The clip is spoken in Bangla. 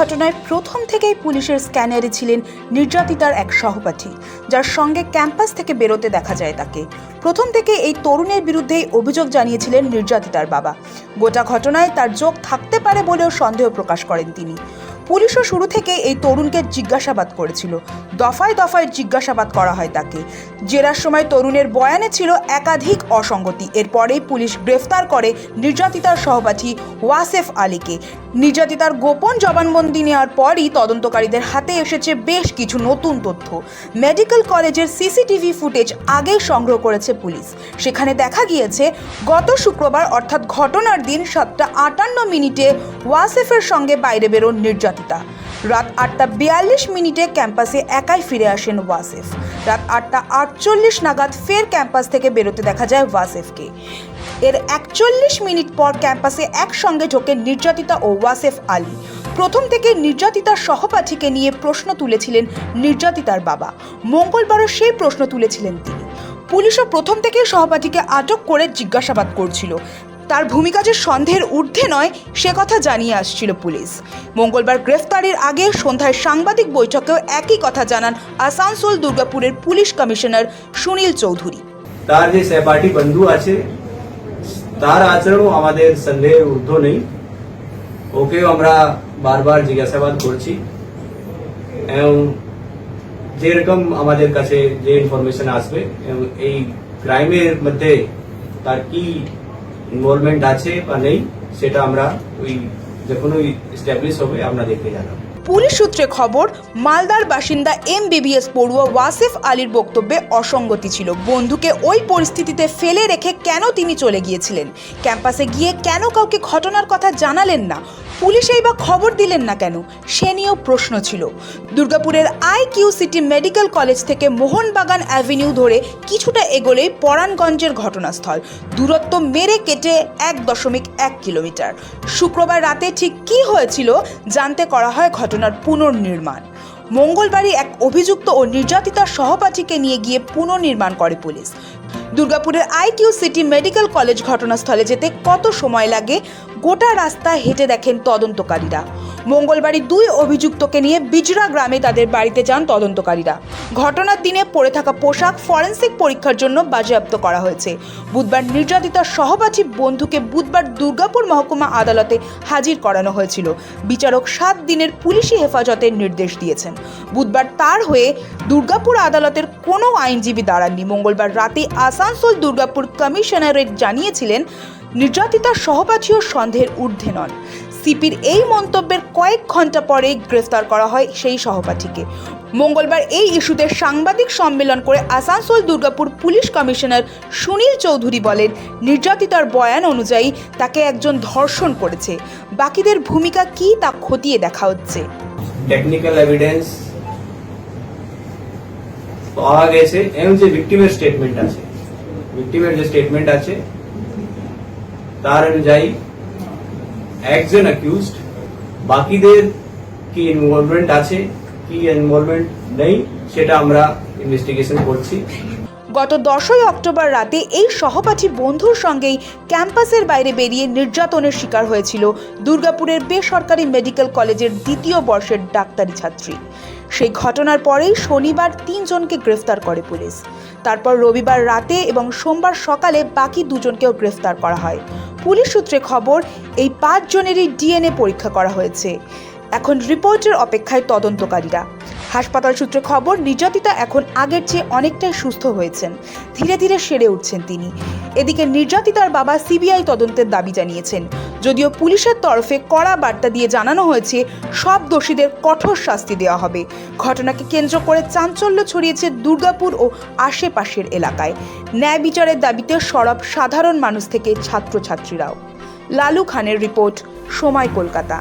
ঘটনায় প্রথম থেকেই পুলিশের স্ক্যানারে ছিলেন নির্যাতিতার এক সহপাঠী, যার সঙ্গে ক্যাম্পাস থেকে বেরোতে দেখা যায় তাকে। প্রথম থেকে এই তরুণের বিরুদ্ধেই অভিযোগ জানিয়েছিলেন নির্যাতিতার বাবা। গোটা ঘটনায় তার যোগ থাকতে পারে বলেও সন্দেহ প্রকাশ করেন তিনি। পুলিশও শুরু থেকে এই তরুণকে জিজ্ঞাসাবাদ করেছিল। দফায় দফায় জিজ্ঞাসাবাদ করা হয় তাকে। জেরার সময় তরুণের বয়ানে ছিল একাধিক অসঙ্গতি। এরপরেই পুলিশ গ্রেফতার করে নির্যাতিতার সহপাঠী ওয়াসেফ আলীকে। নির্যাতিতার গোপন জবানবন্দি নেওয়ার পরই তদন্তকারীদের হাতে এসেছে বেশ কিছু নতুন তথ্য। মেডিকেল কলেজের সিসিটিভি ফুটেজ আগেই সংগ্রহ করেছে পুলিশ। সেখানে দেখা গিয়েছে, গত শুক্রবার অর্থাৎ ঘটনার দিন সাতটা আটান্ন মিনিটে ওয়াসেফের সঙ্গে বাইরে বেরোন নির্যাতিতা। রাত আটটা বিয়াল্লিশ মিনিটে ক্যাম্পাসে একাই ফিরে আসেন ওয়াসেফ। রাত আটটা আটচল্লিশ নাগাদ ফের ক্যাম্পাস থেকে বেরোতে দেখা যায় ওয়াসেফকে। এর একচল্লিশ মিনিট পর ক্যাম্পাসে একসঙ্গে ঢোকেন নির্যাতিতা ও ওয়াসেফ আলী। প্রথম থেকে নির্যাতিতার সহপাঠীকে নিয়ে প্রশ্ন তুলেছিলেন নির্যাতিতার বাবা। মঙ্গলবারও সেই প্রশ্ন তুলেছিলেন তিনি। পুলিশও প্রথম থেকেই সহপাঠীকে আটক করে জিজ্ঞাসাবাদ করছিল। তার ভূমিকা যে সন্দেহের ঊর্ধ্বে নয়, সে কথা জানিয়ে আসছিল পুলিশ। মঙ্গলবার গ্রেফতারের আগে সন্ধ্যায় সাংবাদিক বৈঠকেও একই কথা জানান আসানসোল দুর্গাপুরের পুলিশ কমিশনার সুনীল চৌধুরী। তার যে সহপাঠী বন্ধু আছে, তার আচরণ আমাদের সন্দেহ ঊর্ধ্ব নেই। ওকেও আমরা বারবার জিজ্ঞাসাবাদ করছি এবং যেরকম আমাদের কাছে যে ইনফরমেশন আসবে, এবং এই ক্রাইমের মধ্যে তার কি ইনভলভমেন্ট আছে বা নেই, সেটা আমরা ওই যখন ওই এস্টাবলিশ হবে, আমরা দেখতে জানাব। পুলিশ সূত্রে খবর, মালদার বাসিন্দা এম বিবিএস পড়ুয়া ওয়াসিফ আলীর বক্তব্যে অসঙ্গতি ছিল। বন্ধুকে ওই পরিস্থিতিতে ফেলে রেখে কেন তিনি চলে গিয়েছিলেন? ক্যাম্পাসে গিয়ে কেন কাউকে ঘটনার কথা জানালেন না? পুলিশেই বা খবর দিলেন না কেন? সে নিয়েও প্রশ্ন ছিল। দুর্গাপুরের I Q City Medical College থেকে মোহনবাগান অ্যাভিনিউ ধরে কিছুটা এগোলেই পরাণগঞ্জের ঘটনাস্থল। দূরত্ব মেরে কেটে এক দশমিক এক কিলোমিটার। শুক্রবার রাতে ঠিক কী হয়েছিল জানতে করা হয় ঘটনার পুনর্নির্মাণ। মঙ্গলবারই এক অভিযুক্ত ও নির্যাতিতার সহপাঠীকে নিয়ে গিয়ে পুনর্নির্মাণ করে পুলিশ। দুর্গাপুরের আইকিউ সিটি মেডিকেল কলেজ ঘটনাস্থলে যেতে কত সময় লাগে? গোটা রাস্তা হেঁটে দেখেন তদন্তকারীরা। মঙ্গলবারই দুই অভিযুক্তকে নিয়ে বিজরা গ্রামে তাদের বাড়িতে যান তদন্তকারীরা। ঘটনার দিনে পরে থাকা পোশাক ফরেন্সিক পরীক্ষার জন্য বাজেয়াপ্ত করা হয়েছে। বুধবার নির্যাতিতার সহপাঠী বন্ধুকে বুধবার দুর্গাপুর মহকুমা আদালতে হাজির করানো হয়েছিল। বিচারক সাত দিনের পুলিশি হেফাজতের নির্দেশ দিয়েছেন। বুধবার তার হয়ে দুর্গাপুর আদালতের কোনো আইনজীবী দাঁড়াননি। মঙ্গলবার রাতে আসানসোল দুর্গাপুর কমিশনারেট জানিয়েছিলেন নির্যাতিতার সহপাঠীও সন্দেহের ঊর্ধ্বে নন। সিপির এই মন্তব্যের কয়েক ঘণ্টা পরেই গ্রেফতার করা হয় সেই সহপাঠীকে। মঙ্গলবার এই ইস্যুতে সাংবাদিক সম্মেলন করে আসানসোল দুর্গাপুর পুলিশ কমিশনার সুনীল চৌধুরী বলেন, নির্যাতিতার বয়ান অনুযায়ী তাকে একজন ধর্ষণ করেছে। বাকিদের ভূমিকা কি তা খতিয়ে দেখা হচ্ছে। টেকনিক্যাল এভিডেন্স পাওয়া গেছে। এবং যে স্টেটমেন্ট আছে যে স্টেটমেন্ট আছে, তার অনুযায়ী একজন অ্যাকিউজড বাকিদের কি ইনভলভমেন্ট আছে, কি ইনভলভমেন্ট নেই, সেটা আমরা ইনভেস্টিগেশন করছি। গত দশই অক্টোবর রাতে এই সহপাঠী বন্ধুর সঙ্গেই ক্যাম্পাসের বাইরে বেরিয়ে নির্যাতনের শিকার হয়েছিল দুর্গাপুরের বেসরকারি মেডিকেল কলেজের দ্বিতীয় বর্ষের ডাক্তারি ছাত্রী। সেই ঘটনার পরেই শনিবার তিনজনকে গ্রেফতার করে পুলিশ। তারপর রবিবার রাতে এবং সোমবার সকালে বাকি দুজনকেও গ্রেফতার করা হয়। পুলিশ সূত্রে খবর এই পাঁচজনেরই ডিএনএ পরীক্ষা করা হয়েছে। এখন রিপোর্টের অপেক্ষায় তদন্তকারীরা। হাসপাতাল সূত্রে খবর, নির্যাতিতা এখন আগের চেয়ে অনেকটাই সুস্থ হয়েছেন। ধীরে ধীরে সেরে উঠছেন তিনি। এদিকে নির্যাতিতার বাবা সিবিআই তদন্তের দাবি জানিয়েছেন। যদিও পুলিশের তরফে কড়া বার্তা দিয়ে জানানো হয়েছে, সব দোষীদের কঠোর শাস্তি দেওয়া হবে। ঘটনাকে কেন্দ্র করে চাঞ্চল্য ছড়িয়েছে দুর্গাপুর ও আশেপাশের এলাকায়। ন্যায় বিচারের দাবিতে সরব সাধারণ মানুষ থেকে ছাত্রছাত্রীরাও। লালু খানের রিপোর্ট, সময় কলকাতা।